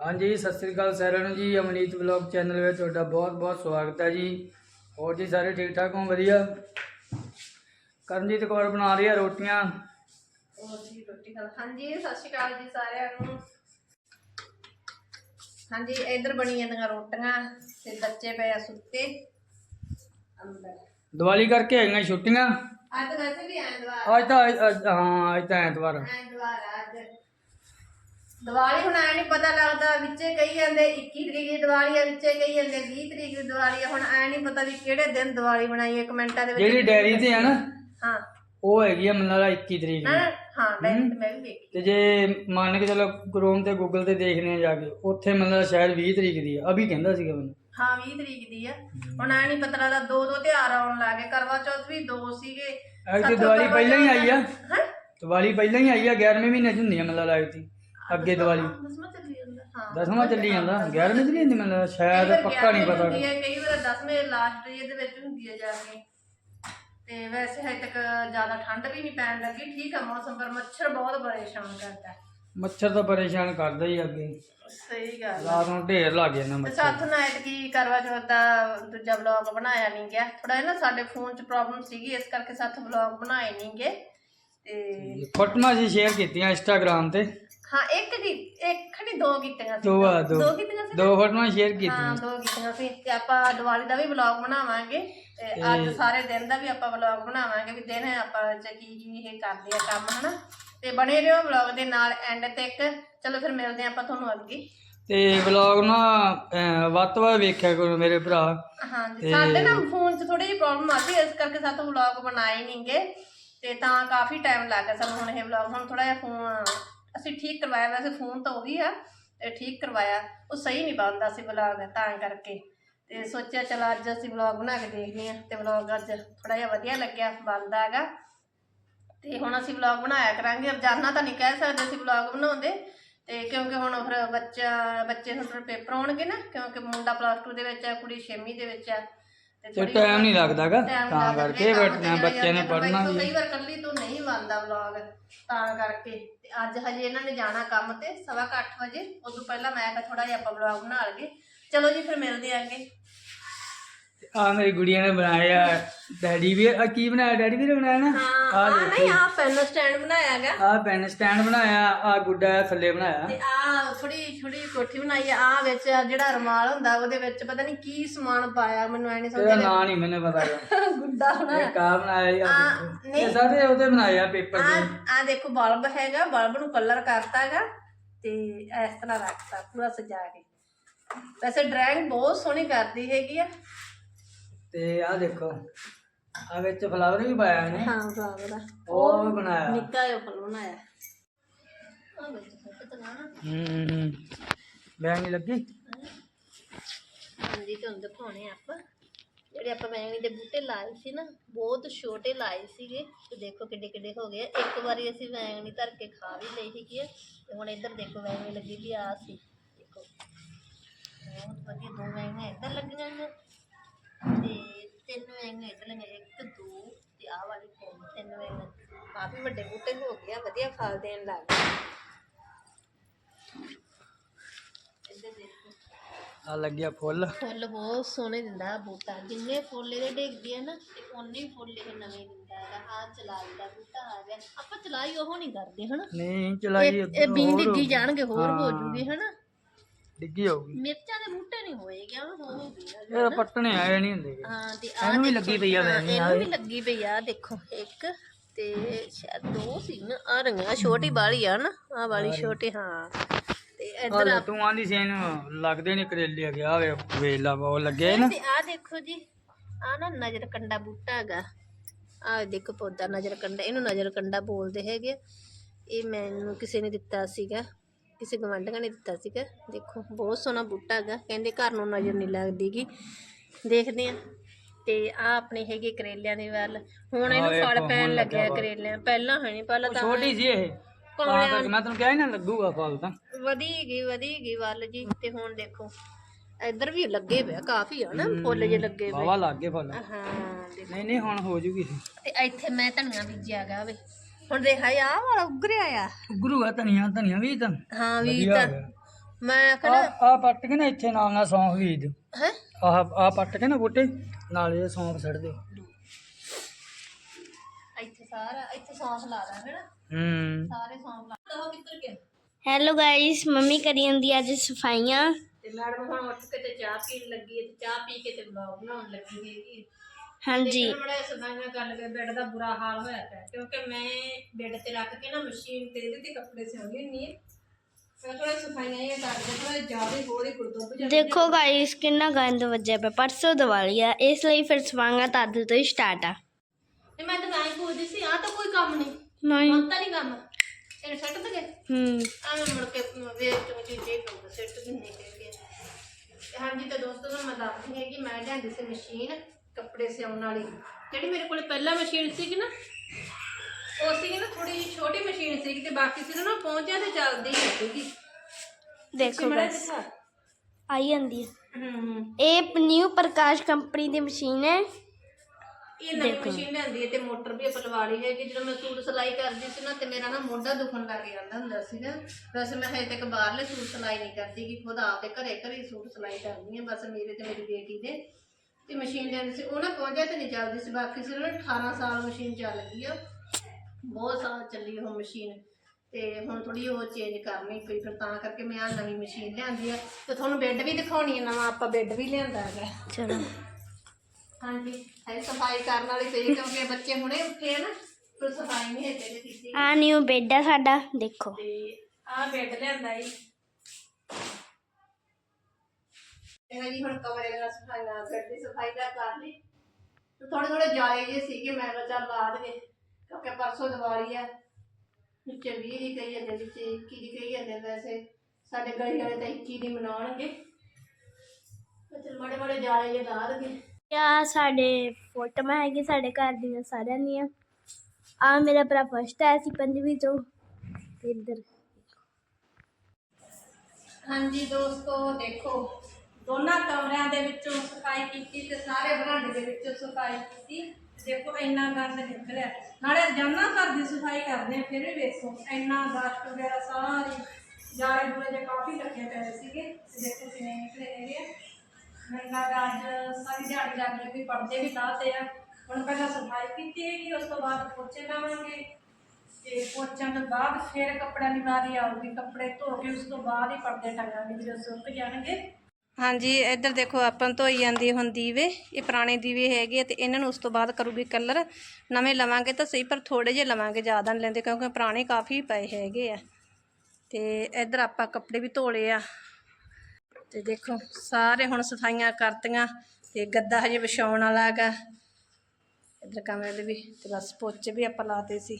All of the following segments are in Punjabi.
ਹਾਂਜੀ ਸਤਿ ਸ੍ਰੀ ਅਕਾਲ ਸਾਰਿਆਂ ਨੂੰ ਜੀ ਅਮਨੀਤ ਵਲੌਗ ਚੈਨਲ ਵਿੱਚ ਤੁਹਾਡਾ ਬਹੁਤ-ਬਹੁਤ ਸਵਾਗਤ ਹੈ ਜੀ। ਹੋਰ ਜੀ ਸਾਰੇ ਠੀਕ ਠਾਕ ਹੋ? ਵਧੀਆ। ਕਰਨਜੀਤ ਕੌਰ ਬਣਾ ਰਹੀ ਹੈ ਰੋਟੀਆਂ। ਹੋਰ ਜੀ ਰੋਟੀ ਖਾ ਹਾਂਜੀ ਸਤਿ ਸ਼੍ਰੀ ਅਕਾਲ ਜੀ ਸਾਰਿਆਂ ਨੂੰ। ਹਾਂਜੀ ਇਧਰ ਬਣੀ ਜਾਂਦੀਆਂ ਰੋਟੀਆਂ ਤੇ ਬੱਚੇ ਪਏ ਆ ਸੁੱਤੇ। ਅੰਦਰ। ਦੀਵਾਲੀ ਕਰਕੇ ਆਈਆਂ ਛੁੱਟੀਆਂ? ਅੱਜ ਵੈਸੇ ਵੀ ਐਤਵਾਰ। ਅੱਜ ਤਾਂ ਹਾਂ ਅੱਜ ਤਾਂ ਐਤਵਾਰ ਆ। ਐਤਵਾਰ ਆ ਅੱਜ। ਦੀਵਾਲੀ ਹੁਣ ਐ ਨਹੀਂ ਪਤਾ ਲੱਗਦਾ ਵਿੱਚੇ ਕਹੀ ਜਾਂਦੇ 21 ਤਰੀਕ ਦੀ ਦੀਵਾਲੀ ਆ ਵਿੱਚੇ ਕਹੀ ਜਾਂਦੇ 20 ਤਰੀਕ ਦੀ ਦੀਵਾਲੀ ਆ ਹੁਣ ਐ ਨਹੀਂ ਪਤਾ ਵੀ ਕਿਹੜੇ ਦਿਨ ਦੀਵਾਲੀ ਬਣਾਈ ਹੈ ਕਮੈਂਟਾਂ ਦੇ ਵਿੱਚ ਜਿਹੜੀ ਡੈਰੀ ਤੇ ਆ ਨਾ ਹਾਂ। ਉਹ ਹੈਗੀ ਆ ਮੈਨੂੰ ਲੱਗਦਾ 21 ਤਰੀਕ ਨੂੰ ਹਾਂ ਹਾਂ ਡੈਰੀ ਤੇ ਮੈਂ ਵੀ ਵੇਖੀ ਤੇ ਜੇ ਮੰਨ ਕੇ ਚਲੋ ਕਰੋਮ ਤੇ ਗੂਗਲ ਤੇ ਦੇਖਦੇ ਆ ਜਾ ਕੇ ਉੱਥੇ ਲੱਗਦਾ ਸ਼ਾਇਦ 20 ਤਰੀਕ ਦੀ ਆ ਅਭੀ ਕਹਿੰਦਾ ਸੀਗਾ ਮੈਨੂੰ। ਹਾਂ 20 ਤਰੀਕ ਦੀ ਆ। ਹੁਣ ਐ ਨਹੀਂ ਪਤਾ ਲੱਗਦਾ ਦੋ ਦੋ ਤਿਉਹਾਰ ਆਉਣ ਲੱਗੇ ਕਰਵਾ ਚੌਥ ਵੀ ਦੋ ਸੀਗੇ ਐਤਕੀ ਦੀਵਾਲੀ ਪਹਿਲਾਂ ਹੀ ਆਈ ਆ? ਹਾਂ? ਦੀਵਾਲੀ ਪਹਿਲਾਂ ਹੀ ਆਈ ਆ 11ਵੇਂ ਮਹੀਨੇ ਚ ਹੁੰਦੀ ਆ ਲੱਗਦਾ ਐਤਕੀ। ਅੱਗੇ ਦੀਵਾਲੀ। ਦਸਵਾਂ ਚੱਲੀ ਜਾਂਦਾ ਹਾਂ। ਦਸਵਾਂ ਚੱਲੀ ਜਾਂਦਾ 11ਵੇਂ ਚ ਨਹੀਂ ਹੁੰਦੀ ਮੈਨੂੰ ਲੱਗਦਾ ਸ਼ਾਇਦ ਪੱਕਾ ਨਹੀਂ ਪਤਾ। ਹੁੰਦੀ ਹੈ, ਕਈ ਵਾਰ 10ਵੇਂ ਲਾਸਟ ਇਹਦੇ ਵਿੱਚ ਹੁੰਦੀ ਹੈ ਜਾ ਕੇ। ਤੇ ਵੈਸੇ ਹਜੇ ਤੱਕ ਜ਼ਿਆਦਾ ਠੰਡ ਵੀ ਨਹੀਂ ਪੈਣ ਲੱਗੀ ਠੀਕ ਆ ਮੌਸਮ ਪਰ ਮੱਛਰ ਬਹੁਤ ਪਰੇਸ਼ਾਨ ਕਰਦਾ। ਮੱਛਰ ਤਾਂ ਪਰੇਸ਼ਾਨ ਕਰਦਾ ਹੀ ਅੱਗੇ। ਸਹੀ ਗੱਲ ਆ। ਰਾਤ ਨੂੰ ਢੇਰ ਲੱਗ ਜਾਂਦਾ ਤੇ ਮੱਛਰ। ਸਾਥ ਨਾਲ ਐਤਕੀ ਕਰਵਾ ਚੌਥ ਦਾ ਦੂਜਾ ਵਲੌਗ ਬਣਾਇਆ ਨਹੀਂ ਗਿਆ। ਥੋੜਾ ਨਾ ਸਾਡੇ ਫੋਨ 'ਚ ਪ੍ਰੋਬਲਮ ਸੀਗੀ ਇਸ ਕਰਕੇ ਸਾਥ ਵਲੌਗ ਬਣਾਏ ਨਹੀਂ ਗਏ ਤੇ ਫੋਟੋਆਂ ਜੀ ਸ਼ੇਅਰ ਕੀਤੀਆਂ ਇੰਸਟਾਗ੍ਰam ਤੇ। ਹਾਂ ਇੱਕ ਦੀ ਇੱਕ ਨਹੀਂ ਦੋ ਕੀਤੀਆਂ ਸੀ। ਦੋ ਆ ਦੋ। ਦੋ ਕੀਤੀਆਂ ਸੀ? ਦੋ ਫੋਟੋਆਂ ਸ਼ੇਅਰ ਹਾਂ ਕੀਤੀਆਂ ਦੋ ਕੀਤੀਆਂ ਸੀ। ਤੇ ਆਪਾਂ ਦੀਵਾਲੀ ਦਾ ਵੀ ਵਲੌਗ ਬਣਾਵਾਂਗੇ। ਤੇ ਅੱਜ ਸਾਰੇ ਦਿਨ ਦਾ ਵੀ ਆਪਾਂ ਵਲੌਗ ਬਣਾਵਾਂਗੇ ਵੀ ਦਿਨ ਆਪਾਂ ਚ ਕੀ ਕੀ ਇਹ ਕਰਦੇ ਆ ਕੰਮ ਹਨਾ? ਤੇ ਬਣੇ ਰਹੋ ਵਲੌਗ ਦੇ ਨਾਲ ਐਂਡ ਤੱਕ। ਚਲੋ ਫਿਰ ਮਿਲਦੇ ਆਪਾਂ ਤੁਹਾਨੂੰ ਅੱਗੇ। ਤੇ ਵਲੌਗ ਨਾ ਅਹ, ਵੱਧ ਤੋਂ ਵੱਧ ਵੇਖਿਆ ਕਰੋ ਮੇਰੇ ਭਰਾ। ਹਾਂਜੀ ਸਾਡੇ ਨਾ ਫੋਨ 'ਚ ਥੋੜੀ ਜਿਹੀ ਪ੍ਰੋਬਲਮ ਆ ਗਈ ਇਸ ਕਰਕੇ ਸਾਥੋਂ ਵਲੌਗ ਬਣਾਏ ਨਹੀਂਗੇ ਤੇ ਤਾਂ ਕਾਫੀ ਟਾਈਮ ਲੱਗ ਗਿਆ ਸਾਨੂੰ ਹੁਣ ਇਹ ਵਲੌਗ ਹੁਣ ਥੋੜਾ ਜਿਹਾ ਫੋਨ ਅਸੀਂ ਠੀਕ ਕਰਵਾਇਆ, ਵੈਸੇ ਫੋਨ ਤਾਂ ਉਹੀ ਆ, ਤੇ ਠੀਕ ਕਰਵਾਇਆ, ਉਹ ਸਹੀ ਨਹੀਂ ਬਣਦਾ ਸੀ ਵਲੌਗ ਤਾਂ ਕਰਕੇ। ਤੇ ਸੋਚਿਆ ਚਲ ਅੱਜ ਅਸੀਂ ਵਲੌਗ ਬਣਾ ਕੇ ਦੇਖਦੇ ਹਾਂ, ਤੇ ਵਲੌਗ ਅੱਜ ਥੋੜਾ ਜਿਹਾ ਵਧੀਆ ਲੱਗਿਆ, ਬਣਦਾ ਹੈਗਾ। ਤੇ ਹੁਣ ਅਸੀਂ ਵਲੌਗ ਬਣਾਇਆ ਕਰਾਂਗੇ ਰੋਜ਼ਾਨਾ ਤਾਂ ਨਹੀਂ ਕਹਿ ਸਕਦੇ ਅਸੀਂ ਵਲੌਗ ਬਣਾਉਂਦੇ। ਤੇ ਕਿਉਂਕਿ ਹੁਣ ਫਿਰ ਬੱਚਾ, ਬੱਚੇ ਹੁਣ ਫਿਰ ਪੇਪਰ ਆਉਣਗੇ ਨਾ, ਕਿਉਂਕਿ ਮੁੰਡਾ ਪਲੱਸ 2 ਦੇ ਵਿੱਚ ਆ, ਕੁੜੀ 6ਵੀਂ ਦੇ ਵਿੱਚ ਆ। ਤੇ ਟਾਈਮ ਨਹੀਂ ਲੱਗਦਾਗਾ। ਤਾਂ ਕਰਕੇ ਤੇ ਬੱਚੇ ਨੇ ਪੜ੍ਹਨਾ ਵੀ ਕਈ ਵਾਰ ਕੱਲੀ ਤੋਂ ਨਹੀਂ ਬਣਦਾ ਵਲੌਗ ਤਾਂ ਕਰਕੇ। ਤੇ ਅੱਜ ਹਜੇ ਇਹਨਾਂ ਨੇ ਜਾਣਾ ਕੰਮ ਤੇ ਸਵਾ ਕੁ ਅੱਠ ਵਜੇ ਉਦੋਂ ਪਹਿਲਾਂ ਮੈਂ ਕਿਹਾ ਥੋੜਾ ਜਿਹਾ ਆਪਾਂ ਵਲੌਗ ਬਣਾ ਲਈਏ। ਚਲੋ ਜੀ ਫਿਰ ਮਿਲਦੇ ਆਂਗੇ। ਆ ਮੇਰੀ ਗੁੜੀਆ ਨੇ ਬਣਾਇਆ ਡੈਡੀ ਵੀ ਆ ਕੀ ਬਣਾਇਆ? ਡੈਡੀ ਵੀ ਬਣਾਇਆ ਨਾ? ਹਾਂ ਆ ਨਹੀਂ ਆ ਪੈਨ ਸਟੈਂਡ ਬਣਾਇਆ ਹੈਗਾ ਆ ਪੈਨ ਸਟੈਂਡ ਬਣਾਇਆ ਆ ਗੁੱਡਾ ਥੱਲੇ ਬਣਾਇਆ। ਤੇ ਆ ਥੋੜੀ ਥੋੜੀ ਕੋਠੀ ਬਣਾਈ ਆ ਆਹ ਵਿੱਚ ਆਹ ਜਿਹੜਾ ਰੁਮਾਲ ਹੁੰਦਾ ਉਹਦੇ ਵਿੱਚ ਪਤਾ ਨਹੀਂ ਕੀ ਸਮਾਨ ਪਾਇਆ ਮੈਨੂੰ ਐ ਨਹੀਂ ਸਮਝ ਇਹਦਾ ਨਾਂ ਨਹੀਂ ਮੈਨੂੰ ਪਤਾ। ਹੈਗਾ ਗੁੱਡਾ ਬਣਾਇਆ। ਇਹ ਕਾ ਬਣਾਇਆ ਆ ਯਾਰ ਨਹੀਂ। ਇਹ ਸਾਰੇ ਉਹਦੇ ਬਣਾਇਆ ਪੇਪਰ ਆ ਦੇ। ਆ ਦੇਖੋ ਬਲਬ ਹੈਗਾ ਬਲਬ ਨੂੰ ਕਲਰ ਕਰਤਾ ਹੈਗਾ ਤੇ ਇਸ ਤਰ੍ਹਾਂ ਰੱਖਤਾ ਪੂਰਾ ਸਜਾ ਕੇ। ਵੈਸੇ ਡਰਾਇੰਗ ਬਹੁਤ ਸੋਹਣੀ ਕਰਦੀ ਹੈਗੀ ਆ। ਤੇ ਆ ਦੇਖੋ ਆ ਵਿੱਚ ਫਲਾਵਰ ਵੀ ਪਾਇਆ ਇਹਨੇ। ਹਾਂ ਆ। ਉਹ ਵੀ ਬਣਾਇਆ। ਨਿੱਕਾ ਜਿਹਾ ਫੁੱਲ ਬਣਾਇਆ। ਆ ਵਿੱਚ ਫੁੱਟ ਤਾਂ ਨਾ। ਹੂੰ ਬੈਂਗ ਨਹੀਂ ਲੱਗੀ? ਹਾਂਜੀ ਤੁਹਾਨੂੰ ਦਿਖਾਉਣੇ ਆਪਾਂ। ਜਿਹੜੇ ਆਪਾਂ ਵੈਂਗਣੀ ਦੇ ਬੂਟੇ ਲਾਏ ਸੀ ਨਾ ਬਹੁਤ ਛੋਟੇ ਲਾਏ ਸੀਗੇ। ਤੇ ਦੇਖੋ ਕਿੱਡੇ ਕਿੱਡੇ ਹੋ ਗਏ। ਇੱਕ ਵਾਰੀ ਅਸੀਂ ਵੈਂਗਣੀ ਧਰ ਕੇ ਖਾ ਵੀ ਲਈ ਸੀਗੀ ਤੇ ਹੁਣ ਇੱਧਰ ਦੇਖੋ ਵੈਂਗਣੀ ਲੱਗੀ ਵੀ ਆ ਸੀ। ਦੇਖੋ ਬਹੁਤ ਵਧੀਆ ਦੋ ਵੈਂਗਣੀਆਂ ਇੱਧਰ ਲੱਗੀਆਂ ਨੇ ਤੇ ਤਿੰਨ ਵੈਂਗਣੀਆਂ ਇੱਧਰ ਲੱਗੀਆਂ ਇੱਕ ਦੋ ਤੇ ਆਹ ਵਾਲੀ ਤਿੰਨ ਤਿੰਨ ਵੈਂਗਣੀਆਂ ਕਾਫੀ ਵੱਡੇ ਬੂਟੇ ਹੋ ਗਏ ਆ ਵਧੀਆ ਫਲ ਦੇਣ ਲੱਗ ਗਏ। ਇੱਧਰ ਦੇਖੋ। ਆ ਲੱਗਿਆ ਫੁੱਲ। ਫੁੱਲ ਬਹੁਤ ਸੋਹਣੇ ਦਿੰਦਾ ਆਹ ਬੂਟਾ। ਜਿੰਨੇ ਫੁੱਲ ਇਹਦੇ ਡਿੱਗਦੇ ਆ ਨਾ ਤੇ ਉਨੇ ਹੀ ਫੁੱਲ ਇਹ ਨਵੇਂ ਦਿੰਦਾ ਹੈਗਾ ਆ ਚਲਾਈ ਦਾ ਬੂਟਾ ਆ ਗਿਆ। ਆਪਾਂ ਚਲਾਈ ਉਹ ਨਹੀਂ ਕਰਦੇ ਹਨਾ? ਨਹੀਂ ਚਲਾਈ ਇਹ ਇਹ ਬੀਂ ਡਿੱਗੀ ਜਾਣਗੇ ਹੋਰ ਹੋ। ਜੂਗੇ ਹਨਾ? ਡਿੱਗੀ ਹੋਊਗੀ। ਮਿਰਚਾਂ ਦੇ ਬੂਟੇ ਨਹੀਂ ਹੋਏਗੇ ਉਹ ਹੋਊਗੇ ਇਹ ਤਾਂ ਪੱਟਣੇ ਆਏ ਨਹੀਂ ਹੁੰਦੇ ਹਾਂ ਤੇ ਆ ਇਹਨੂੰ ਵੀ ਲੱਗੀ ਪਈ ਆ ਵੈਣੀ ਇਹਨੂੰ ਵੀ ਲੱਗੀ ਪਈ ਆ ਦੇਖੋ ਇੱਕ ਤੇ ਸ਼ਾਇਦ ਦੋ ਸੀ ਨਾ ਆ ਰੰਗਾਂ ਛੋਟੀ ਬਾਲੀ ਆ ਨਾ ਆ ਵਾਲੀ ਛੋਟੀ ਹਾਂ। ਤੇ ਇੱਧਰ ਤੂੰ ਆਂਦੀ ਸੀ ਇਹਨੂੰ ਲੱਗਦੇ ਨਹੀਂ ਕਰੇਲੇ ਆ ਗਿਆ ਵੇ ਵੇਲਾ ਉਹ ਲੱਗੇ ਨਾ। ਤੇ ਆ ਦੇਖੋ ਜੀ ਆ ਨਾ ਨਜ਼ਰ ਕੰਡਾ ਬੂਟਾ ਹੈਗਾ। ਆ ਦੇਖੋ ਪੌਦਾ ਨਜ਼ਰ ਕੰਡਾ ਇਹਨੂੰ ਨਜ਼ਰ ਕੰਡਾ ਬੋਲਦੇ ਹੈਗੇ ਇਹ ਮੈਨੂੰ ਕਿਸੇ ਨੇ ਦਿੱਤਾ ਸੀਗਾ। ਕਿਸੇ ਗਵਾਂਢੀਆਂ ਨੇ ਦਿੱਤਾ ਸੀਗਾ। ਦੇਖੋ ਬਹੁਤ ਸੋਹਣਾ ਬੂਟਾ ਹੈਗਾ। ਕਹਿੰਦੇ ਘਰ ਨੂੰ ਨਜ਼ਰ ਨਹੀਂ ਲੱਗਦੀਗੀ। ਦੇਖਦੇ ਆ ਤੇ ਆ ਆਪਣੇ ਹੈਗੇ ਕਰੇਲਿਆਂ ਦੇ ਵੱਲ। ਹੁਣ ਇਹਨੂੰ ਫਲ ਪੈਣ ਲੱਗਿਆ ਕਰੇਲਿਆਂ। ਪਹਿਲਾਂ ਹੈ ਨਹੀਂ ਪਹਿਲਾਂ ਤਾਂ ਛੋਟੀ ਸੀ ਇਹ। ਤਾਂ ਕਰਕੇ ਮੈਂ ਤੈਨੂੰ ਕਿਹਾ ਸੀ ਨਾ ਲੱਗੂਗਾ ਫਲ ਤਾਂ। ਵਧੀ ਗਈ ਵਧੀ ਗਈ ਵੱਲ ਜੀ। ਤੇ ਹੁਣ ਦੇਖੋ ਇੱਧਰ ਵੀ ਲੱਗੇ ਪਿਆ ਕਾਫੀ ਆ ਨਾ। ਫੁੱਲ ਜੇ ਲੱਗੇ ਪਏ ਵਾਵਾ ਲੱਗ ਗਏ ਫਲ। ਹਾਂ ਦੇਖੋ। ਨਹੀਂ ਨਹੀਂ ਹੁਣ ਹੋ ਜੂਗੀ ਤੇ ਇੱਥੇ ਮੈਂ ਧਨੀਆ ਬੀਜਿਆ ਗਾ ਵੇ। ਹੁਣ ਦੇਖ ਆ ਵਾਲਾ ਉੱਗਰਿਆ ਆ। ਗੁਰੂ ਆ ਧਨੀਆ ਧਨੀਆ ਵੀ ਤਾਂ ਹਾਂ ਵੀ ਵਧੀਆ ਤਾਂ ਹੋ ਗਿਆ। ਮੈਂ ਆ ਆ ਪੱਟ ਕੇ ਨਾ ਇੱਥੇ ਨਾਲ ਨਾਲ ਸੌਂਫ ਬੀਜ। ਦਿਓ ਹੈ? ਆਹ ਆ ਪੱਟ ਕੇ ਨਾ ਬੂਟੇ ਨਾਲ ਇਹ ਸੌਂਫ ਛੱਡ ਦਿਓ ਇੱਥੇ ਸਾਰਾ ਇੱਥੇ ਸੌਂਸ ਲਾ ਦਾਂ ਹੈਨਾ ਹੂੰ। ਸਾਰੇ ਸੌਂਸ ਲਾ ਉਹ ਕਿੱਧਰ ਗਿਆ? ਹੈਲੋ ਗਾਇਸ ਮੰਮੀ ਕਰੀ ਜਾਂਦੀ ਅੱਜ ਸਫਾਈਆਂ। ਤੇ ਮੈਡਮ ਹੁਣ ਉੱਠ ਕੇ ਤੇ ਚਾਹ ਪੀਣ ਲੱਗੀ ਹੈ ਤੇ ਚਾਹ ਪੀ ਕੇ ਤੇ ਵਲੌਗ ਬਣਾਉਣ ਲੱਗੀ ਹੈਗੀ ਹਾਂਜੀ। ਬੜਾ ਸਫਾਈਆਂ ਕਰ ਲਗੇ ਬੈੱਡ ਦਾ ਬੁਰਾ ਹਾਲ ਹੋਇਆ ਪਿਆ ਕਿਉਂਕਿ ਮੈਂ ਬੈੱਡ ਤੇ ਰੱਖ ਕੇ ਨਾ ਮਸ਼ੀਨ ਤੇ ਇਹਦੇ ਤੇ ਕੱਪੜੇ ਸਿਉਂਦੀ ਹੁੰਦੀ ਹੈ। ਮੈਂ ਥੋੜਾ ਸਫਾਈਆਂ ਇਹ ਕਰਦੇ ਥੋੜਾ ਜ਼ਿਆਦਾ ਹੋਰ ਹੀ ਗੁਰਦੁੱਬ ਜਾ ਦੇਖੋ ਗਾਇਸ ਕਿੰਨਾ ਗੰਦ ਵੱਜਿਆ ਪਿਆ ਪਰਸੋਂ ਦੀਵਾਲੀ ਆ ਇਸ ਲਈ ਫਿਰ ਸਫਾਈਆਂ ਤਾਂ ਅੱਜ ਤੋਂ ਹੀ ਸਟਾਰਟ ਆ। ਤੇ ਮੈਂ ਤਾਂ ਨਹੀਂ ਪੁੱਛਦੀ ਸੀ ਆ ਤਾਂ ਕੋਈ ਕੰਮ ਨਹੀਂ ਨਹੀਂ। ਹੁਣ ਤਾਂ ਨਹੀਂ ਕੰਮ। ਇਹ ਸੱਟ ਤੇ ਗਏ? ਹੂੰ। ਆਵੇਂ ਮੁੜ ਕੇ ਵੇਚ ਤੋਂ ਚੀਜ਼ੇ ਕੰਮ ਸੈੱਟ ਦਿੰਨੇ ਹੈਗੇ ਤੇ ਹਾਂਜੀ ਤਾਂ ਦੋਸਤੋ ਤੁਹਾਨੂੰ ਮੈਂ ਦੱਸਦੀ ਹਾਂ ਕਿ ਮੈਂ ਲਿਆਂਦੀ ਸੀ ਮਸ਼ੀਨ। ਕੱਪੜੇ ਸਿਉਣ ਵਾਲੀ। ਜਿਹੜੀ ਮੇਰੇ ਕੋਲ ਪਹਿਲਾਂ ਮਸ਼ੀਨ ਸੀ ਕਿ ਨਾ ਉਹ ਸੀ ਨਾ ਥੋੜੀ ਜਿਹੀ ਛੋਟੀ ਮਸ਼ੀਨ ਸੀ ਤੇ ਬਾਕੀ ਸੀ ਨਾ ਪਹੁੰਚਿਆ ਤੇ ਚੱਲਦੀ ਨਹੀਂ ਸੀਗੀ। ਦੇਖੋ ਬਸ। ਆਈ ਜਾਂਦੀ ਹੈ ਹੂੰ। ਇਹ ਨਿਊ ਪ੍ਰਕਾਸ਼ ਕੰਪਨੀ ਦੀ ਮਸ਼ੀਨ ਹੈ। ਇਹ ਨਵੀਂ ਮਸ਼ੀਨ ਲੈਂਦੀ ਹੈ ਤੇ ਮੋਟਰ ਵੀ ਆਪਾਂ ਲਵਾ ਲਈ ਹੈ ਕਿ ਜਦੋਂ ਮੈਂ ਸੂਟ ਸਿਲਾਈ ਕਰਦੀ ਸੀ ਨਾ ਤੇ ਮੇਰਾ ਨਾ ਮੋਢਾ ਦੁਖਣ ਲੱਗ ਜਾਂਦਾ ਹੁੰਦਾ ਸੀਗਾ। ਵੈਸੇ ਮੈਂ ਹਜੇ ਤੱਕ ਬਾਹਰਲੇ ਸੂਟ ਸਿਲਾਈ ਨਹੀਂ ਕਰਦੀ ਕਿ ਖੁਦ ਆਪਦੇ ਘਰੇ ਘਰੇ ਸੂਟ ਸਿਲਾਈ ਕਰਦੀ ਹਾਂ। ਬਸ ਮੇਰੇ ਤੇ ਮੇਰੀ ਬੇਟੀ ਦੇ ਤੇ ਮਸ਼ੀਨ ਲੈਂਦੀ ਸੀ ਉਹ ਨਾ ਪਹੁੰਚਿਆ ਤੇ ਨਹੀਂ ਚੱਲਦੀ ਸੀ ਬਾਕੀ ਸੀ ਨਾ 18 ਸਾਲ ਮਸ਼ੀਨ ਚੱਲ ਗਈ ਆ। ਬਹੁਤ ਸਾਲ ਚੱਲੀ ਉਹ ਮਸ਼ੀਨ ਤੇ ਹੁਣ ਥੋੜੀ ਉਹ ਚੇਂਜ ਕਰਨੀ ਪਈ ਫਿਰ ਤਾਂ ਕਰਕੇ ਮੈਂ ਆ ਨਵੀਂ ਮਸ਼ੀਨ ਲਿਆਂਦੀ ਆ। ਤੇ ਤੁਹਾਨੂੰ ਬੈੱਡ ਵੀ ਦਿਖਾਉਣੀ ਹੈ ਨਵਾਂ ਆਪਾਂ ਬੈੱਡ ਵੀ ਲਿਆਂਦਾ ਹੈਗਾ। ਚਲੋ। ਹਾਂਜੀ ਹੈ ਸਫ਼ਾਈ ਕਰਨ ਵਾਲੀ ਸਹੀ ਕਿਉਂਕਿ ਬੱਚੇ ਹੁਣੇ ਉੱਠੇ ਆ ਨਾ ਫਿਰ ਸਫ਼ਾਈ ਨਹੀਂ ਤੱਕ ਕੀਤੀ। ਆ ਨਿਊ ਬੈੱਡ ਆ ਸਾਡਾ ਦੇਖੋ। ਤੇ ਆਹ ਬੈੱਡ ਲਿਆਂਦਾ ਈ ਇਹਨਾਂ ਜੀ ਹੁਣ ਕਮਰੇ ਦਾ ਸਫ਼ਾਈ ਨਾਲ ਬੈੱਡ ਦੀ ਸਫ਼ਾਈ ਦਾ ਕਰ ਲਈ ਤੇ ਥੋੜੇ ਥੋੜੇ ਜਾਲੇ ਜੇ ਸੀਗੇ ਮੈਂ ਕਿਹਾ ਚੱਲ ਲਾ ਦੇਗੇ ਕਿਉਂਕਿ ਪਰਸੋਂ ਦੀਵਾਲੀ ਆ ਵਿੱਚ 20 ਦੀ ਕਹੀ ਜਾਂਦੇ ਵਿੱਚ 21 ਦੀ ਕਹੀ ਜਾਂਦੇ ਵੈਸੇ ਸਾਡੇ ਗਲੀ ਵਾਲੇ ਤਾਂ 21 ਦੀ ਮਨਾਉਣਗੇ ਤੇ ਚਲ ਮਾੜੇ ਮਾੜੇ ਜਾਲੇ ਜੇ ਲਾ ਦੇਗੇ ਆ ਸਾਡੇ ਫੋਟੋਆਂ ਹੈਗੀ ਸਾਡੇ ਘਰ ਦੀਆਂ ਸਾਰਿਆਂ ਦੀਆਂ ਆ ਮੇਰਾ ਭਰਾ ਫਸਟ ਆਇਆ ਸੀ ਪੰਜਵੀਂ ਤੋਂ ਤੇ ਇੱਧਰ ਹਾਂਜੀ ਦੋਸਤੋ ਦੇਖੋ ਦੋਨਾਂ ਕਮਰਿਆਂ ਦੇ ਵਿੱਚੋਂ ਸਫ਼ਾਈ ਕੀਤੀ ਤੇ ਸਾਰੇ ਬਰਾਂਡੇ ਦੇ ਵਿੱਚੋਂ ਸਫ਼ਾਈ ਕੀਤੀ। ਦੇਖੋ, ਇੰਨਾ ਗੰਦ ਨਿਕਲਿਆ। ਨਾਲੇ ਰੋਜ਼ਾਨਾ ਘਰ ਦੀ ਸਫ਼ਾਈ ਕਰਦੇ ਆ, ਫਿਰ ਵੀ ਵੇਖੋ, ਇੰਨਾ ਡਸਟ ਵਗੈਰਾ ਸਾਰੀ ਜਾਲੇ ਦੂਲੇ ਜੇ ਕਾਫੀ ਲੱਗੇ ਪਏ ਸੀਗੇ। ਦੇਖੋ ਕਿਵੇਂ ਨਿਕਲੇ ਹੈਗੇ ਆ। ਮੈਂ ਅੱਜ ਸਾਰੀ ਦਿਹਾੜੀ ਲੱਗ ਲੱਗੀ ਪਰਦੇ ਵੀ ਲਾਤੇ ਆ। ਹੁਣ ਪਹਿਲਾਂ ਸਫ਼ਾਈ ਕੀਤੀ ਹੈਗੀ, ਉਸ ਤੋਂ ਬਾਅਦ ਪੋਚੇ ਲਾਵਾਂਗੇ। ਤੇ ਪੋਚਿਆਂ ਤੋਂ ਬਾਅਦ ਫਿਰ ਕੱਪੜਿਆਂ ਦੀ ਵਾਰੀ ਆਊਗੀ, ਕੱਪੜੇ ਧੋ ਕੇ ਉਸ ਤੋਂ ਬਾਅਦ ਹੀ ਪਰਦੇ ਟੰਗਾਂਗੇ, ਜਦੋਂ ਸੁੱਕ ਜਾਣਗੇ। ਹਾਂਜੀ, ਇੱਧਰ ਦੇਖੋ ਆਪਾਂ ਨੂੰ ਧੋਈ ਜਾਂਦੀ ਹੁਣ ਦੀਵੇ, ਇਹ ਪੁਰਾਣੇ ਦੀਵੇ ਹੈਗੇ ਆ ਤੇ ਇਹਨਾਂ ਨੂੰ ਉਸ ਤੋਂ ਬਾਅਦ ਕਰੂਗੀ ਕਲਰ। ਨਵੇਂ ਲਵਾਂਗੇ ਤਾਂ ਸਹੀ, ਪਰ ਥੋੜੇ ਜਿਹੇ ਲਵਾਂਗੇ, ਜ਼ਿਆਦਾ ਨਹੀਂ ਲੈਂਦੇ, ਕਿਉਂਕਿ ਪੁਰਾਣੇ ਕਾਫੀ ਪਏ ਹੈਗੇ ਆ। ਤੇ ਇੱਧਰ ਆਪਾਂ ਕੱਪੜੇ ਵੀ ਧੋ ਲਏ ਆ। ਤੇ ਦੇਖੋ, ਸਾਰੇ ਹੁਣ ਸਫਾਈਆਂ ਕਰਤੀਆਂ ਤੇ ਗੱਦਾ ਹਜੇ ਵਿਛਾਉਣ ਵਾਲਾ ਹੈਗਾ। ਇੱਧਰ ਕਮਰੇ ਦੇ ਵੀ, ਤੇ ਬਸ ਪੋਚੇ ਵੀ ਆਪਾਂ ਲਾਤੇ ਸੀ।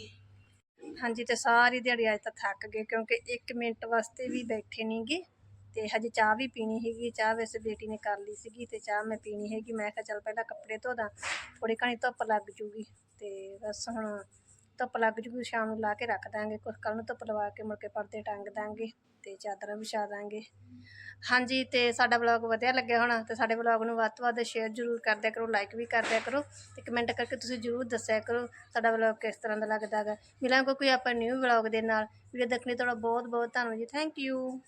ਹਾਂਜੀ, ਤੇ ਸਾਰੀ ਦਿਹਾੜੀ ਅੱਜ ਤਾਂ ਥੱਕ ਗਏ, ਕਿਉਂਕਿ 1 ਮਿੰਟ ਵਾਸਤੇ ਵੀ ਬੈਠੇ ਨਹੀਂਗੇ ਤੇ ਹਜੇ ਚਾਹ ਵੀ ਪੀਣੀ ਹੈਗੀ ਚਾਹ ਵੈਸੇ ਬੇਟੀ ਨੇ ਕਰ ਲਈ ਸੀਗੀ ਤੇ ਚਾਹ ਮੈਂ ਪੀਣੀ ਹੈਗੀ। ਮੈਂ ਕਿਹਾ ਚੱਲ ਪਹਿਲਾਂ ਕੱਪੜੇ ਧੋ ਦਾਂ ਥੋੜੀ ਘਣੀ ਧੁੱਪ ਲੱਗ ਜੂਗੀ ਤੇ ਬਸ ਹੁਣ ਧੁੱਪ ਲੱਗ ਜੂਗੀ, ਸ਼ਾਮ ਨੂੰ ਲਾ ਕੇ ਰੱਖ ਦਾਂਗੇ ਕੁਝ ਕੱਲ ਨੂੰ ਧੁੱਪ ਲਵਾ ਕੇ ਮੁੜ ਕੇ ਪਰਦੇ ਟੰਗ ਦਾਂਗੇ ਤੇ ਚਾਦਰਾਂ ਵਿਛਾ ਦਾਂਗੇ। ਹਾਂਜੀ, ਤੇ ਸਾਡਾ ਵਲੌਗ ਵਧੀਆ ਲੱਗਿਆ ਹੋਣਾ ਤੇ ਸਾਡੇ ਵਲੌਗ ਨੂੰ ਵੱਧ ਤੋਂ ਵੱਧ ਸ਼ੇਅਰ ਜ਼ਰੂਰ ਕਰਦਿਆ ਕਰੋ ਲਾਈਕ ਵੀ ਕਰਦਿਆ ਕਰੋ ਤੇ ਕਮੈਂਟ ਕਰਕੇ ਤੁਸੀਂ ਜ਼ਰੂਰ ਦੱਸਿਆ ਕਰੋ ਸਾਡਾ ਵਲੌਗ ਕਿਸ ਤਰ੍ਹਾਂ ਦਾ ਲੱਗਦਾ ਹੈਗਾ। ਮਿਲਾਂਗੇ ਕੋਈ ਆਪਾਂ ਨਿਊ ਵਲੌਗ ਦੇ ਨਾਲ। ਵੀਡੀਓ ਦੇਖਣ ਲਈ ਤੁਹਾਡਾ ਬਹੁਤ ਬਹੁਤ ਧੰਨਵਾਦ ਜੀ। Thank you